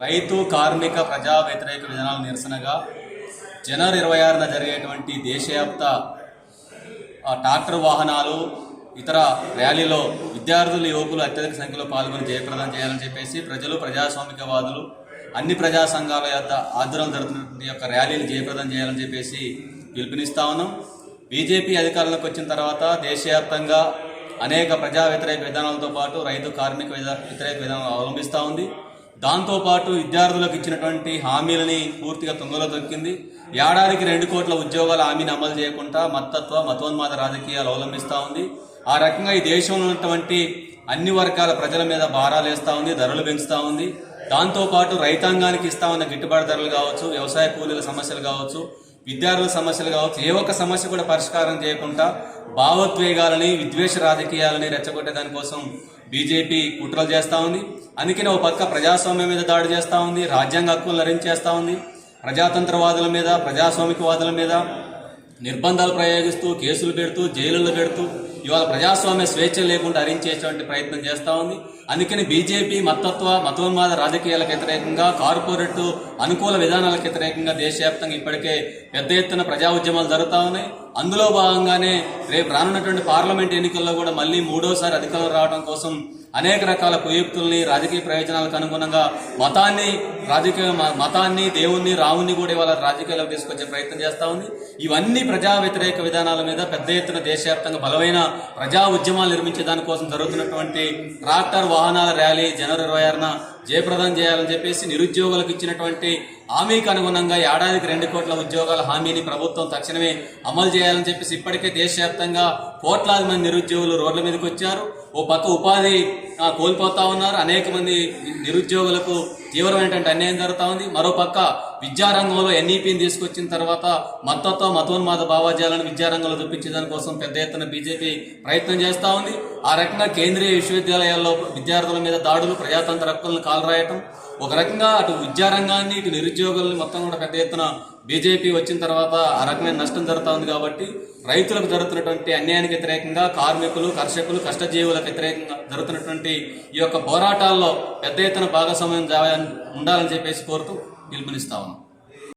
రైతు కార్మిక ప్రజా వ్యతిరేక విధానాల నిరసనగా జనవరి ఇరవై ఆరున జరిగేటువంటి దేశవ్యాప్త ట్రాక్టర్ వాహనాలు ఇతర ర్యాలీలో విద్యార్థులు యువకులు అత్యధిక సంఖ్యలో పాల్గొని జయప్రదం చేయాలని చెప్పేసి ప్రజలు ప్రజాస్వామికవాదులు అన్ని ప్రజా సంఘాల యొక్క ఆధ్వర్యం జరుగుతున్న యొక్క ర్యాలీని జయప్రదం చేయాలని చెప్పేసి పిలుపునిస్తా ఉన్నాం. బీజేపీ అధికారంలోకి వచ్చిన తర్వాత దేశవ్యాప్తంగా అనేక ప్రజా వ్యతిరేక విధానాలతో పాటు రైతు కార్మిక విధా- వ్యతిరేక విధానాలు అవలంబిస్తూ ఉంది. దాంతోపాటు విద్యార్థులకు ఇచ్చినటువంటి హామీలని పూర్తిగా తొందరలో దొక్కింది ఏడాదికి రెండు కోట్ల ఉద్యోగాల హామీని అమలు చేయకుండా మత్తత్వ మతోన్మాద రాజకీయాలు అవలంబిస్తూ ఉంది. ఆ రకంగా ఈ దేశంలో ఉన్నటువంటి అన్ని వర్గాల ప్రజల మీద భారాలు వేస్తూ ఉంది ధరలు పెంచుతూ ఉంది. దాంతోపాటు రైతాంగానికి ఇస్తా ఉన్న గిట్టుబాటు ధరలు కావచ్చు వ్యవసాయ కూలీల సమస్యలు కావచ్చు విద్యార్థుల సమస్యలు కావచ్చు ఏ ఒక్క సమస్య కూడా పరిష్కారం చేయకుండా భావోద్వేగాలని విద్వేష రాజకీయాలని రెచ్చగొట్టే దానికోసం బీజేపీ కుట్రలు చేస్తూ ఉంది. అందుకనే ఒక పక్క ప్రజాస్వామ్యం మీద దాడి చేస్తూ ఉంది. రాజ్యాంగ హక్కులను నరించేస్తూ ఉంది. ప్రజాతంత్రవాదుల మీద ప్రజాస్వామికవాదుల మీద నిర్బంధాలు ప్రయోగిస్తూ కేసులు పెడుతూ జైలుల్లో పెడుతూ ఇవాళ ప్రజాస్వామ్య స్వేచ్ఛ లేకుండా హరించేటువంటి ప్రయత్నం చేస్తూ ఉంది. అందుకని బీజేపీ మతత్వ మతోన్మాద రాజకీయాలకు వ్యతిరేకంగా కార్పొరేట్ అనుకూల విధానాలకు వ్యతిరేకంగా దేశవ్యాప్తంగా ఇప్పటికే పెద్ద ఎత్తున ప్రజా ఉద్యమాలు జరుగుతూ ఉన్నాయి. అందులో భాగంగానే రేపు రానున్నటువంటి పార్లమెంట్ ఎన్నికల్లో కూడా మళ్ళీ మూడోసారి అధికారంలో రావడం కోసం అనేక రకాల కుయుక్తుల్ని రాజకీయ ప్రయోజనాలకు అనుగుణంగా మతాన్ని రాజకీయ మతాన్ని దేవుణ్ణి రావుణ్ణి కూడా ఇవాళ రాజకీయాలకు తీసుకొచ్చే ప్రయత్నం చేస్తూ ఉంది. ఇవన్నీ ప్రజా వ్యతిరేక విధానాల మీద పెద్ద ఎత్తున దేశవ్యాప్తంగా బలమైన ప్రజా ఉద్యమాలు నిర్మించే దానికోసం జరుగుతున్నటువంటి ట్రాక్టర్ వాహనాల ర్యాలీ జనవరి ఇరవై ఆరున జయప్రదం చేయాలని చెప్పేసి నిరుద్యోగులకు ఇచ్చినటువంటి హామీకి అనుగుణంగా ఏడాదికి రెండు కోట్ల ఉద్యోగాల హామీని ప్రభుత్వం తక్షణమే అమలు చేయాలని చెప్పేసి ఇప్పటికే దేశవ్యాప్తంగా కోట్లాది మంది నిరుద్యోగులు రోడ్ల మీదకి వచ్చారు. ఓ పక్క ఉపాధి కోల్పోతా ఉన్నారు. అనేక మంది నిరుద్యోగులకు తీవ్రమైనటువంటి అన్యాయం జరుగుతూ ఉంది. మరో పక్క విద్యారంగంలో ఎన్ఈపీని తీసుకొచ్చిన తర్వాత మత్తత్వ మతోన్మాద భావాజాలను విద్యారంగంలో చూపించే దానికోసం పెద్ద ఎత్తున బీజేపీ ప్రయత్నం చేస్తూ ఉంది. ఆ రకంగా కేంద్రీయ విశ్వవిద్యాలయాల్లో విద్యార్థుల మీద దాడులు ప్రజాతంత్ర హక్కులను కాలరాయటం ఒక రకంగా అటు విద్యారంగాన్ని ఇటు నిరుద్యోగుల్ని మొత్తం కూడా పెద్ద ఎత్తున బీజేపీ వచ్చిన తర్వాత ఆ రకమైన నష్టం జరుగుతుంది కాబట్టి రైతులకు జరుగుతున్నటువంటి అన్యాయానికి వ్యతిరేకంగా కార్మికులు కర్షకులు కష్టజీవులకు వ్యతిరేకంగా జరుగుతున్నటువంటి ఈ యొక్క పోరాటాల్లో పెద్ద ఎత్తున భాగస్వామ్యం ఉండాలని చెప్పేసి కోరుతూ పిలుపునిస్తా ఉన్నాం.